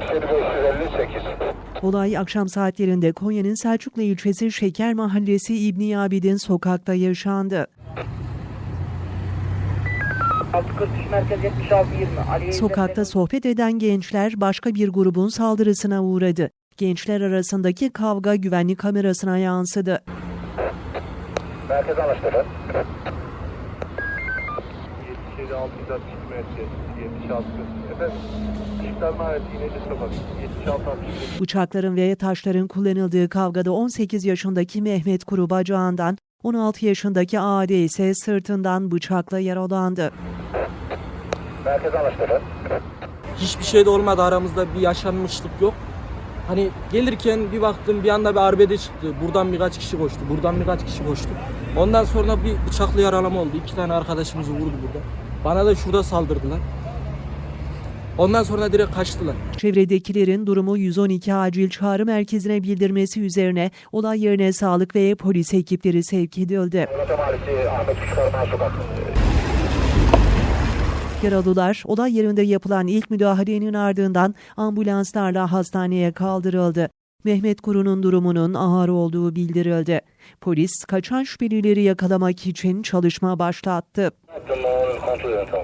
558. Olay akşam saatlerinde Konya'nın Selçuklu ilçesi Şeker Mahallesi İbni Abidin sokakta yaşandı. 643 merkez 76 20. Aliye Sokakta sohbet eden gençler başka bir grubun saldırısına uğradı. Gençler arasındaki kavga güvenlik kamerasına yansıdı. Merkez 77 662 merkez 76 efendim İstiklal Mahallesi İneci Sokak 76 62 Bıçakların ve taşların kullanıldığı kavgada 18 yaşındaki Mehmet Kuru bacağından, 16 yaşındaki Ade ise sırtından bıçakla yaralandı. Merkez anlaştı efendim. Hiçbir şey de olmadı aramızda bir yaşanmışlık yok. Hani gelirken bir baktım bir anda bir arbede çıktı. Buradan birkaç kişi koştu. Buradan birkaç kişi koştu. Ondan sonra bir bıçaklı yaralama oldu. İki tane arkadaşımızı vurdu burada. Bana da şurada saldırdılar. Ondan sonra direkt kaçtılar. Çevredekilerin durumu 112 acil çağrı merkezine bildirmesi üzerine olay yerine sağlık ve polis ekipleri sevk edildi. Yaralılar olay yerinde yapılan ilk müdahalenin ardından ambulanslarla hastaneye kaldırıldı. Mehmet Kuru'nun durumunun ağır olduğu bildirildi. Polis kaçan şüphelileri yakalamak için çalışma başlattı. 控制人头。